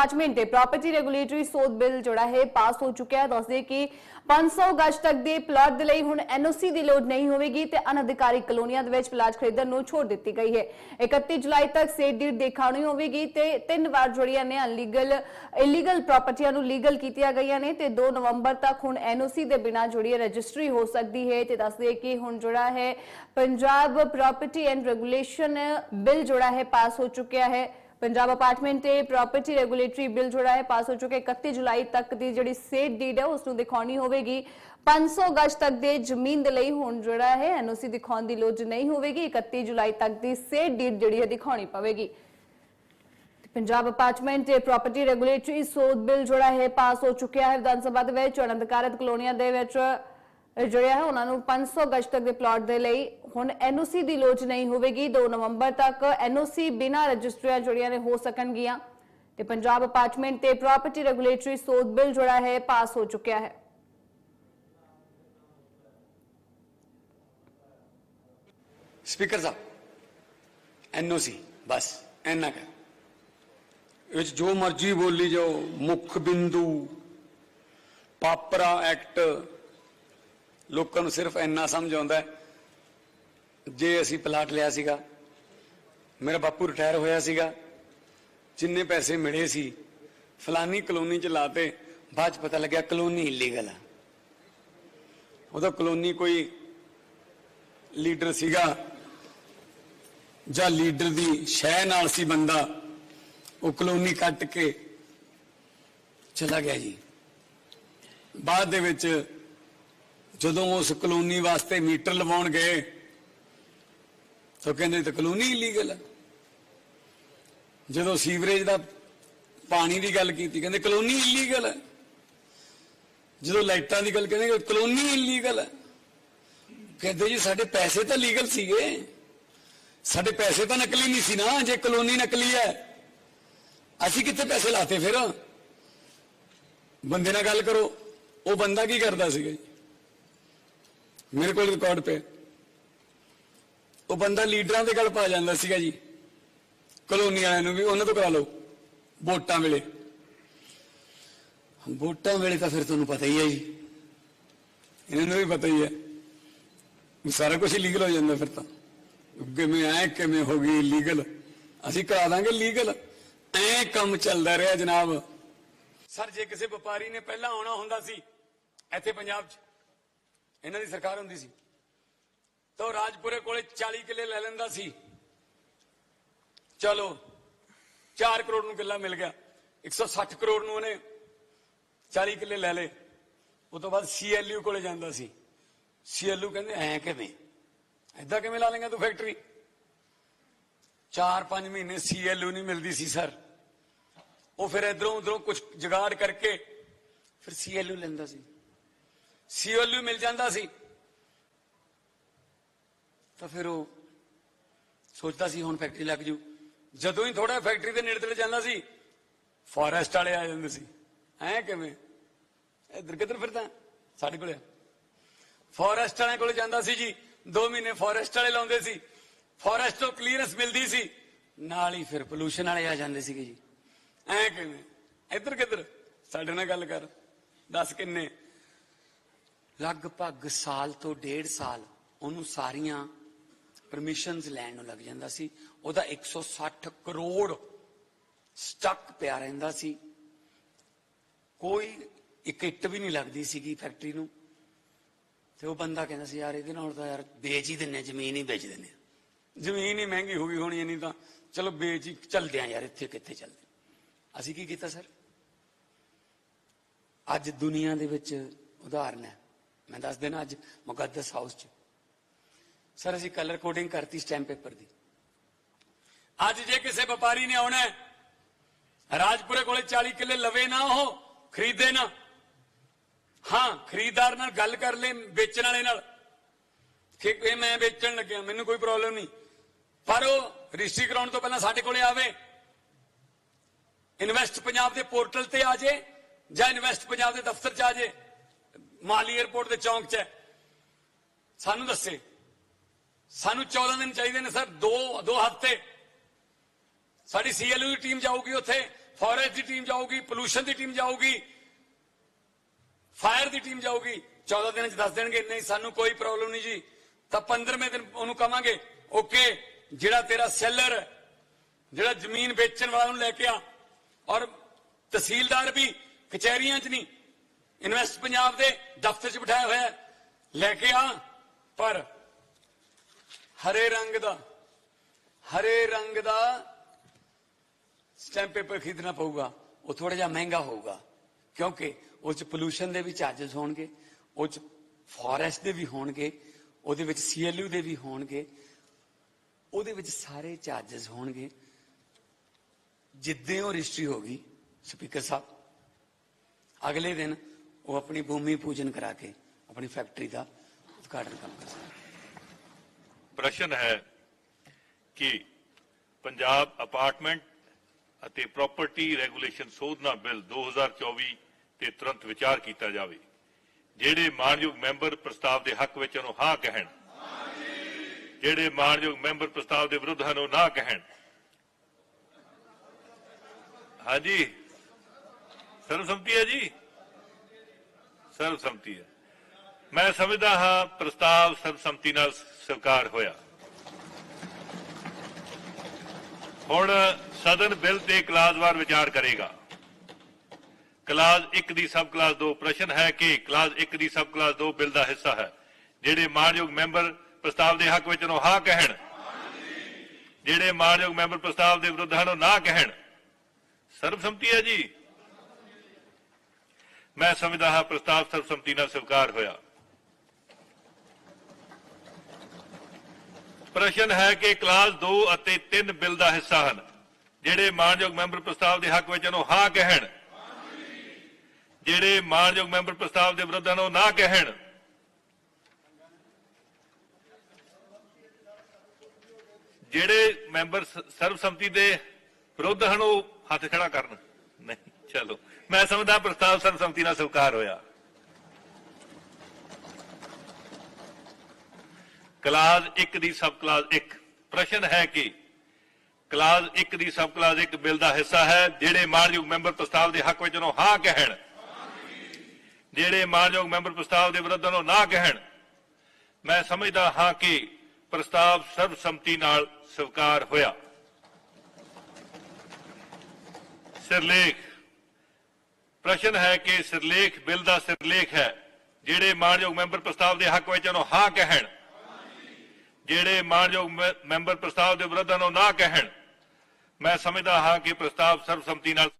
Apartment ਤੇ property regulatory ਸੋਧ bill ਜਿਹੜਾ ਹੈ ਪਾਸ ਹੋ ਚੁੱਕਿਆ ਹੈ। ਦੱਸਦੇ ਕਿ 500 ਗਜ ਤੱਕ ਦੇ ਪਲਾਟ ਦੇ ਲਈ ਹੁਣ ਐਨਓਸੀ ਦੀ ਲੋੜ ਨਹੀਂ ਹੋਵੇਗੀ ਤੇ ਅਨਅਧਿਕਾਰੀ ਕਲੋਨੀਆਂ ਦੇ ਵਿੱਚ ਪਲਾਟ ਖਰੀਦਣ ਨੂੰ ਛੋੜ ਦਿੱਤੀ ਗਈ ਹੈ। 31 ਜੁਲਾਈ ਤੱਕ ਸੇਟ ਡੀਡ ਦੇਖਾਉਣੀ ਹੋਵੇਗੀ ਤੇ ਤਿੰਨ ਵਾਰ ਜਿਹੜੀਆਂ ਨੇ ਅਨਲੀਗਲ ਇਲੀਗਲ ਪ੍ਰਾਪਰਟੀਆਂ ਨੂੰ ਲੀਗਲ ਕੀਤੀਆਂ ਗਈਆਂ ਨੇ ਤੇ 2 ਨਵੰਬਰ ਤੱਕ ਹੁਣ ਐਨਓਸੀ ਦੇ ਬਿਨਾਂ ਜਿਹੜੀ ਰਜਿਸਟਰੀ ਹੋ ਸਕਦੀ ਹੈ ਤੇ ਦੱਸਦੇ ਕਿ ਹੁਣ ਜਿਹੜਾ ਹੈ Punjab property and regulation bill ਜਿਹੜਾ ਹੈ ਪਾਸ ਹੋ ਚੁੱਕਿਆ ਹੈ। ਪੰਜਾਬ ਅਪਾਰਟਮੈਂਟ ਤੇ ਪ੍ਰਾਪਰਟੀ ਰੈਗੂਲੇਟਰੀ ਬਿੱਲ ਜਿਹੜਾ ਹੈ ਪਾਸ ਹੋ ਚੁੱਕਿਆ 31 ਜੁਲਾਈ ਤੱਕ ਦੀ ਜਿਹੜੀ ਸੇਟ ਡੀਡ ਹੈ ਉਸ ਨੂੰ ਦਿਖਾਉਣੀ ਹੋਵੇਗੀ। 500 ਗਜ ਤੱਕ ਦੇ ਜ਼ਮੀਨ ਦੇ ਲਈ ਹੁਣ ਜਿਹੜਾ ਹੈ ਐਨਓਸੀ ਦਿਖਾਉਣ ਦੀ ਲੋੜ ਨਹੀਂ ਹੋਵੇਗੀ। 31 ਜੁਲਾਈ ਤੱਕ ਦੀ ਸੇਟ ਡੀਡ ਜਿਹੜੀ ਹੈ, ਦਿਖਾਉਣੀ ਪਵੇਗੀ। ਪੰਜਾਬ ਅਪਾਰਟਮੈਂਟ ਤੇ ਪ੍ਰਾਪਰਟੀ ਰੈਗੂਲੇਟਰੀ ਸੋਧ ਬਿੱਲ ਜਿਹੜਾ ਹੈ ਪਾਸ ਹੋ ਚੁੱਕਿਆ ਹੈ ਵਿਧਾਨ ਸਭਾ ਦੇ ਵਿੱਚ ਅਨੰਦਕਾਰਤ ਕਲੋਨੀਆਂ ਦੇ ਵਿੱਚ। ਜਿਹੜਾ ਹੈ, ਉਹਨਾਂ ਨੂੰ 500 ਗਜ ਤੱਕ ਦੇ ਪਲਾਟ ਦੇ ਲਈ ਹੁਣ ਐਨਓਸੀ ਦੀ ਲੋੜ ਨਹੀਂ ਹੋਵੇਗੀ। 2 ਨਵੰਬਰ ਤੱਕ ਐਨਓਸੀ ਬਿਨਾਂ ਰਜਿਸਟਰੀਆਂ ਜਿਹੜੀਆਂ ਨੇ ਹੋ ਸਕਣਗੀਆਂ। ਤੇ ਪੰਜਾਬ ਅਪਾਰਟਮੈਂਟ ਤੇ ਪ੍ਰਾਪਰਟੀ ਰੈਗੂਲੇਟਰੀ ਸੋਧ ਬਿੱਲ ਜਿਹੜਾ ਹੈ ਪਾਸ ਹੋ ਚੁੱਕਿਆ ਹੈ। ਸਪੀਕਰ ਸਾਹਿਬ ਐਨਓਸੀ ਬਸ, ਇੰਨਾ ਕਰ ਇਹ ਜੋ ਮਰਜ਼ੀ ਬੋਲੀ ਜਾਓ, ਮੁੱਖ ਬਿੰਦੂ, ਪਾਪਰਾ ਐਕਟ ਲੋਕਾਂ ਨੂੰ ਸਿਰਫ ਇੰਨਾ ਸਮਝ ਆਉਂਦਾ ਜੇ ਅਸੀਂ ਪਲਾਟ ਲਿਆ ਸੀਗਾ, ਮੇਰਾ ਬਾਪੂ ਰਿਟਾਇਰ ਹੋਇਆ ਸੀਗਾ, ਜਿੰਨੇ ਪੈਸੇ ਮਿਲੇ ਸੀ, ਫਲਾਨੀ ਕਲੋਨੀ ਚ ਲਾਤੇ ਬਾਅਦ ਚ ਪਤਾ ਲੱਗਿਆ ਕਲੋਨੀ ਇਲੀਗਲ ਆ। ਉਹਦਾ ਕਲੋਨੀ ਕੋਈ ਲੀਡਰ ਸੀਗਾ, ਜਾਂ ਲੀਡਰ ਦੀ ਸ਼ਹਿ ਨਾਲ ਸੀ ਬੰਦਾ, ਉਹ ਕਲੋਨੀ ਕੱਟ ਕੇ ਚਲਾ ਗਿਆ ਜੀ। ਬਾਅਦ ਦੇ ਵਿੱਚ ਜਦੋਂ ਉਸ ਕਲੋਨੀ ਵਾਸਤੇ ਮੀਟਰ ਲਵਾਉਣ ਗਏ ਤਾਂ ਕਹਿੰਦੇ ਤਾਂ ਕਲੋਨੀ ਇਲੀਗਲ ਹੈ ਜਦੋਂ ਸੀਵਰੇਜ ਦਾ ਪਾਣੀ ਦੀ ਗੱਲ ਕੀਤੀ, ਕਹਿੰਦੇ ਕਲੋਨੀ ਇਲੀਗਲ ਹੈ ਜਦੋਂ ਲਾਈਟਾਂ ਦੀ ਗੱਲ ਕਹਿੰਦੇ, ਕਲੋਨੀ ਇਲੀਗਲ ਹੈ ਕਹਿੰਦੇ ਜੀ, ਸਾਡੇ ਪੈਸੇ ਤਾਂ ਲੀਗਲ ਸੀਗੇ। ਸਾਡੇ ਪੈਸੇ ਤਾਂ ਨਕਲੀ ਨਹੀਂ ਸੀ ਨਾ, ਜੇ ਕਲੋਨੀ ਨਕਲੀ ਹੈ ਅਸੀਂ ਕਿੱਥੇ ਪੈਸੇ ਲਾਤੇ ਫਿਰ? ਬੰਦੇ ਨਾਲ ਗੱਲ ਕਰੋ। ਉਹ ਬੰਦਾ ਕੀ ਕਰਦਾ ਸੀਗਾ ਜੀ? ਮੇਰੇ ਕੋਲ ਰਿਕਾਰਡ ਪਏ। ਉਹ ਬੰਦਾ ਲੀਡਰਾਂ ਦੇ ਗੱਲ ਪਾ ਜਾਂਦਾ ਸੀਗਾ ਜੀ। ਕਲੋਨੀ ਵਾਲਿਆਂ ਨੂੰ ਵੀ, ਉਹਨਾਂ ਤੋਂ ਕਰਾ ਲਓ। ਵੋਟਾਂ ਵੇਲੇ। ਵੋਟਾਂ ਵੇਲੇ ਤਾਂ ਫਿਰ ਤੁਹਾਨੂੰ ਪਤਾ ਹੀ ਹੈ ਜੀ। ਇਹਨਾਂ ਨੂੰ ਵੀ ਪਤਾ ਹੀ ਹੈ। ਸਾਰਾ ਕੁਝ ਲੀਗਲ ਹੋ ਜਾਂਦਾ ਫਿਰ ਤਾਂ। ਕਿਵੇਂ ਐ, ਕਿਵੇਂ ਹੋ ਗਈ ਲੀਗਲ ਅਸੀਂ ਕਰਾ ਦਾਂਗੇ ਲੀਗਲ ਐ ਕੰਮ ਚੱਲਦਾ ਰਿਹਾ ਜਨਾਬ। ਸਰ, ਜੇ ਕਿਸੇ ਵਪਾਰੀ ਨੇ ਪਹਿਲਾਂ ਆਉਣਾ ਹੁੰਦਾ ਸੀ, ਇੱਥੇ ਪੰਜਾਬ 'ਚ ਇਹਨਾਂ ਦੀ ਸਰਕਾਰ ਹੁੰਦੀ ਸੀ। ਤਾਂ ਉਹ ਰਾਜਪੁਰੇ ਕੋਲੇ 40 ਕਿੱਲੇ ਲੈ ਲੈਂਦਾ ਸੀ। ਚਲੋ 4 ਕਰੋੜ ਨੂੰ ਕਿੱਲਾ ਮਿਲ ਗਿਆ। 160 ਕਰੋੜ ਨੂੰ ਉਹਨੇ 40 ਕਿੱਲੇ ਲੈ ਲਏ। ਉਹ ਤੋਂ ਬਾਅਦ ਸੀਐਲਯੂ ਕੋਲੇ ਜਾਂਦਾ ਸੀ। ਸੀਐਲਯੂ ਕਹਿੰਦੇ, ਐ ਕਿਵੇਂ? ਐਦਾਂ ਕਿਵੇਂ ਲਾ ਲੇਗਾ ਤੂੰ ਫੈਕਟਰੀ 4-5 ਮਹੀਨੇ ਸੀਐਲਯੂ ਨਹੀਂ ਮਿਲਦੀ ਸੀ, ਸਰ। ਉਹ ਫਿਰ ਇਧਰੋਂ ਉਧਰੋਂ ਕੁਝ ਜਗਾੜ ਕਰਕੇ ਫਿਰ ਸੀਐਲਯੂ ਲੈਂਦਾ ਸੀ। ਸੀਐਲਯੂ ਮਿਲ ਜਾਂਦਾ ਸੀ ਤਾਂ ਫਿਰ ਉਹ ਸੋਚਦਾ ਸੀ ਹੁਣ ਫੈਕਟਰੀ ਲੱਗ ਜੂ ਜਦੋਂ ਹੀ ਥੋੜਾ ਫੈਕਟਰੀ ਦੇ ਨੇੜੇ ਤੇੜੇ ਜਾਂਦਾ ਸੀ ਫੋਰੈਸਟ ਵਾਲੇ ਆ ਜਾਂਦੇ ਸੀ ਐ ਕਿਵੇਂ ਇੱਧਰ ਕਿੱਧਰ ਫਿਰਦਾ ਸਾਡੇ ਕੋਲੇ ਫੋਰੈਸਟ ਵਾਲਿਆਂ ਕੋਲੇ ਜਾਂਦਾ ਸੀ ਜੀ 2 ਮਹੀਨੇ ਫੋਰੈਸਟ ਵਾਲੇ ਲਾਉਂਦੇ ਸੀ ਫੋਰੈਸਟ ਤੋਂ ਕਲੀਅਰੈਂਸ ਮਿਲਦੀ ਸੀ ਨਾਲ ਹੀ ਫਿਰ ਪੋਲੂਸ਼ਨ ਵਾਲੇ ਆ ਜਾਂਦੇ ਸੀਗੇ ਜੀ ਐ ਕਿਵੇਂ ਇੱਧਰ ਕਿੱਧਰ ਸਾਡੇ ਨਾਲ ਗੱਲ ਕਰ ਦੱਸ ਕਿੰਨੇ ਲਗਭਗ ਸਾਲ ਤੋਂ ਡੇਢ ਸਾਲ ਉਹਨੂੰ ਸਾਰੀਆਂ ਪਰਮਿਸ਼ਨਸ ਲੈਣ ਨੂੰ ਲੱਗ ਜਾਂਦਾ ਸੀ। ਉਹਦਾ 160 ਕਰੋੜ ਸਟਕ ਪਿਆ ਰਹਿੰਦਾ ਸੀ। ਕੋਈ ਇੱਕ ਇੱਟ ਵੀ ਨਹੀਂ ਲੱਗਦੀ ਸੀਗੀ ਫੈਕਟਰੀ ਨੂੰ। ਤੇ ਉਹ ਬੰਦਾ ਕਹਿੰਦਾ ਸੀ, ਯਾਰ ਇਹਦੇ ਨਾਲ ਤਾਂ ਯਾਰ ਵੇਚ ਹੀ ਦਿੰਨੇ ਜ਼ਮੀਨ ਹੀ ਵੇਚ ਦਿੰਨੇ ਜ਼ਮੀਨ ਹੀ ਮਹਿੰਗੀ ਹੋ ਗਈ ਹੋਣੀ ਨਹੀਂ ਤਾਂ। ਚਲੋ ਵੇਚ ਹੀ ਚੱਲਦੇ ਆ ਯਾਰ, ਇੱਥੇ ਕਿੱਥੇ ਚੱਲਦੇ ਅਸੀਂ ਕੀ ਕੀਤਾ ਸਰ? ਅੱਜ ਦੁਨੀਆ ਦੇ ਵਿੱਚ ਉਦਾਹਰਨ ਹੈ। ਮੈਂ ਦੱਸ ਦੇਣਾ ਅੱਜ ਮੁਕੱਦਸ ਹਾਊਸ 'ਚ ਸਰ ਅਸੀਂ ਕਲਰ ਕੋਡਿੰਗ ਕਰਤੀ ਸਟੈਂਪ ਪੇਪਰ ਦੀ ਅੱਜ ਜੇ ਕਿਸੇ ਵਪਾਰੀ ਨੇ ਆਉਣਾ ਹੈ, ਰਾਜਪੁਰੇ ਕੋਲੇ 40 ਕਿੱਲੇ ਲਵੇ ਨਾ ਉਹ ਖਰੀਦੇ ਨਾ ਹਾਂ ਖਰੀਦਦਾਰ ਨਾਲ ਗੱਲ ਕਰ ਲੈ ਵੇਚਣ ਵਾਲੇ ਨਾਲ ਕਿ ਇਹ ਮੈਂ ਵੇਚਣ ਲੱਗਿਆ ਮੈਨੂੰ ਕੋਈ ਪ੍ਰੋਬਲਮ ਨਹੀਂ ਪਰ ਉਹ ਰਜਿਸਟਰੀ ਕਰਾਉਣ ਤੋਂ ਪਹਿਲਾਂ ਸਾਡੇ ਕੋਲੇ ਆਵੇ ਇਨਵੈਸਟ ਪੰਜਾਬ ਦੇ ਪੋਰਟਲ ਤੇ ਆ ਜੇ ਜਾਂ ਇਨਵੈਸਟ ਪੰਜਾਬ ਦੇ ਦਫ਼ਤਰ 'ਚ ਆ ਜੇ ਮਾਲੀ 에ਅਰਪੋਰਟ ਦੇ ਚੌਂਕ 'ਚ ਹੈ। ਸਾਨੂੰ ਦੱਸੇ। ਸਾਨੂੰ 14 ਦਿਨ ਚਾਹੀਦੇ ਨੇ, ਸਰ। ਦੋ ਦੋ ਹਫ਼ਤੇ। ਸਾਡੀ ਸੀਐਲਯੂ ਦੀ ਟੀਮ ਜਾਊਗੀ ਉੱਥੇ ਫੋਰੈਸਟ ਦੀ ਟੀਮ ਜਾਊਗੀ ਪੋਲੂਸ਼ਨ ਦੀ ਟੀਮ ਜਾਊਗੀ ਫਾਇਰ ਦੀ ਟੀਮ ਜਾਊਗੀ। 14 ਦਿਨਾਂ ਚ ਦੱਸ ਦੇਣਗੇ, ਨਹੀਂ, ਸਾਨੂੰ ਕੋਈ ਪ੍ਰੋਬਲਮ ਨਹੀਂ ਜੀ। ਤਾਂ 15ਵੇਂ ਦਿਨ ਉਹਨੂੰ ਕਵਾਂਗੇ, ਓਕੇ, ਜਿਹੜਾ ਤੇਰਾ ਸੈਲਰ ਜਿਹੜਾ ਜ਼ਮੀਨ ਵੇਚਣ ਵਾਲਾ ਨੂੰ ਲੈ ਕੇ ਆ। ਔਰ ਤਹਿਸੀਲਦਾਰ ਵੀ ਕਚਹਿਰੀਆਂ 'ਚ ਨਹੀਂ ਇਨਵੈਸਟ ਪੰਜਾਬ ਦੇ ਦਫ਼ਤਰ 'ਚ ਬਿਠਾਇਆ ਹੋਇਆ ਲੈ ਕੇ ਆ, ਪਰ ਹਰੇ ਰੰਗ ਦਾ, ਹਰੇ ਰੰਗ ਦਾ ਸਟੈਂਪ ਪੇਪਰ ਖਰੀਦਣਾ ਪਊਗਾ। ਉਹ ਥੋੜਾ ਜਿਹਾ ਮਹਿੰਗਾ ਹੋਊਗਾ। ਕਿਉਂਕਿ ਉਹ 'ਚ ਪੋਲੂਸ਼ਨ ਦੇ ਵੀ ਚਾਰजेस ਹੋਣਗੇ, ਉਹ 'ਚ ਫੋਰੈਸਟ ਦੇ ਵੀ ਹੋਣਗੇ, ਉਹਦੇ ਵਿੱਚ ਸੀਐਲਯੂ ਦੇ ਵੀ ਹੋਣਗੇ, ਉਹਦੇ ਵਿੱਚ ਸਾਰੇ ਚਾਰजेस ਹੋਣਗੇ। ਜਿੱਦੇ ਉਹ ਰਜਿਸਟਰੀ ਗਈ, ਸਪੀਕਰ ਸਾਹਿਬ, ਅਗਲੇ ਦਿਨ ਉਹ ਆਪਣੀ ਭੂਮੀ ਪੂਜਨ ਕਰਾ ਕੇ ਆਪਣੀ ਫੈਕਟਰੀ ਦਾ ਉਦਘਾਟਨ ਕੰਮ ਕਰ ਸਕਦਾ। ਪ੍ਰਸ਼ਨ ਹੈ ਕਿ ਪੰਜਾਬ ਅਪਾਰਟਮੈਂਟ ਅਤੇ ਪ੍ਰਾਪਰਟੀ ਰੈਗੂਲੇਸ਼ਨ ਸੋਧਨਾ ਬਿੱਲ 2024 ਤੇ ਤੁਰੰਤ ਵਿਚਾਰ ਕੀਤਾ ਜਾਵੇ, ਜਿਹੜੇ ਮਾਨਯੋਗ ਮੈਂਬਰ ਪ੍ਰਸਤਾਵ ਦੇ ਹੱਕ ਵਿੱਚ ਉਹਨੂੰ ਹਾਂ ਕਹਿਣ। ਜਿਹੜੇ ਮਾਨਯੋਗ ਮੈਂਬਰ ਪ੍ਰਸਤਾਵ ਦੇ ਵਿਰੁੱਧ ਹਨ, ਉਹ ਨਾ ਕਹਿਣ। ਹਾਂਜੀ। ਸਰਵਸੰਮਤੀ ਹੈ ਜੀ। ਸਰਬਸੰਮਤੀ ਹੈ। ਮੈਂ ਸਮਝਦਾ ਹਾਂ ਪ੍ਰਸਤਾਵ ਸਰਬਸੰਮਤੀ ਨਾਲ ਸਵੀਕਾਰ ਹੋਇਆ। ਹੁਣ ਸਦਨ ਬਿੱਲ ਤੇ ਕਲਾਜ਼ਵਾਰ ਵਿਚਾਰ ਕਰੇਗਾ। ਕਲਾਜ਼ 1 ਦੀ ਸਬ ਕਲਾਸ 2 ਪ੍ਰਸ਼ਨ ਹੈ ਕਿ ਕਲਾਸ 1 ਦੀ ਸਬ ਕਲਾਸ 2 ਬਿੱਲ ਦਾ ਹਿੱਸਾ ਹੈ। ਜਿਹੜੇ ਮਾਨਯੋਗ ਮੈਂਬਰ ਪ੍ਰਸਤਾਵ ਦੇ ਹੱਕ ਵਿੱਚ ਨੂੰ ਹਾਂ ਕਹਿਣ, ਜਿਹੜੇ ਮਾਨਯੋਗ ਮੈਂਬਰ ਪ੍ਰਸਤਾਵ ਦੇ ਵਿਰੁੱਧ ਹਨ ਉਹ ਨਾ ਕਹਿਣ। ਸਰਬਸੰਮਤੀ ਹੈ ਜੀ। ਮੈਂ ਸਮਝਦਾ ਹਾਂ ਪ੍ਰਸਤਾਵ ਸਰਬਸੰਮਤੀ ਨਾਲ ਸਵੀਕਾਰ ਹੋਇਆ। ਪ੍ਰਸ਼ਨ ਹੈ ਕਿ ਕਲਾਸ 2 ਅਤੇ 3 ਬਿੱਲ ਦਾ ਹਿੱਸਾ ਹਨ, ਜਿਹੜੇ ਮਾਨਯੋਗ ਮੈਂਬਰ ਪ੍ਰਸਤਾਵ ਦੇ ਹੱਕ ਵਿੱਚ ਨੂੰ ਹਾਂ ਕਹਿਣ। ਜਿਹੜੇ ਮਾਨਯੋਗ ਮੈਂਬਰ ਪ੍ਰਸਤਾਵ ਦੇ ਵਿਰੁੱਧ ਹਨ, ਉਹ ਨਾ ਕਹਿਣ। ਜਿਹੜੇ ਮੈਂਬਰ ਸਰਬਸੰਮਤੀ ਦੇ ਵਿਰੁੱਧ ਹਨ, ਉਹ ਹੱਥ ਖੜਾ ਕਰਨ। ਚਲੋ। ਮੈਂ ਸਮਝਦਾ ਪ੍ਰਸਤਾਵ ਸਰਬਸੰਮਤੀ ਨਾਲ ਸਵੀਕਾਰ ਹੋਇਆ। ਕਲਾਸ 1 ਦੀ ਸਬ ਕਲਾਸ 1 ਪ੍ਰਸ਼ਨ ਹੈ ਕਿ ਕਲਾਸ 1 ਦੀ ਸਬ ਕਲਾਸ 1 ਬਿੱਲ ਦਾ ਹਿੱਸਾ ਹੈ, ਜਿਹੜੇ ਮਾਨਯੋਗ ਮੈਂਬਰ ਪ੍ਰਸਤਾਵ ਦੇ ਹੱਕ ਵਿੱਚ ਨੂੰ ਹਾਂ ਕਹਿਣ। ਜਿਹੜੇ ਮਾਨਯੋਗ ਮੈਂਬਰ ਪ੍ਰਸਤਾਵ ਦੇ ਵਿਰੁੱਧ ਨੂੰ ਨਾ ਕਹਿਣ। ਮੈਂ ਸਮਝਦਾ ਹਾਂ ਕਿ ਪ੍ਰਸਤਾਵ ਸਰਬਸੰਮਤੀ ਨਾਲ ਸਵੀਕਾਰ ਹੋਇਆ। ਸਿਰਲੇਖ ਪ੍ਰਸ਼ਨ ਹੈ ਕਿ ਸਿਰਲੇਖ, ਬਿੱਲ ਦਾ ਸਿਰਲੇਖ ਹੈ, ਜਿਹੜੇ ਮਾਨਯੋਗ ਮੈਂਬਰ ਪ੍ਰਸਤਾਵ ਦੇ ਹੱਕ ਵਿੱਚ ਉਹਨੂੰ ਹਾਂ ਕਹਿਣ, ਜਿਹੜੇ ਮਾਨਯੋਗ ਮੈਂਬਰ ਪ੍ਰਸਤਾਵ ਦੇ ਵਿਰੁੱਧ ਉਹਨੂੰ ਨਾ ਕਹਿਣ, ਮੈਂ ਸਮਝਦਾ ਹਾਂ ਕਿ ਪ੍ਰਸਤਾਵ ਸਰਬਸੰਮਤੀ ਨਾਲ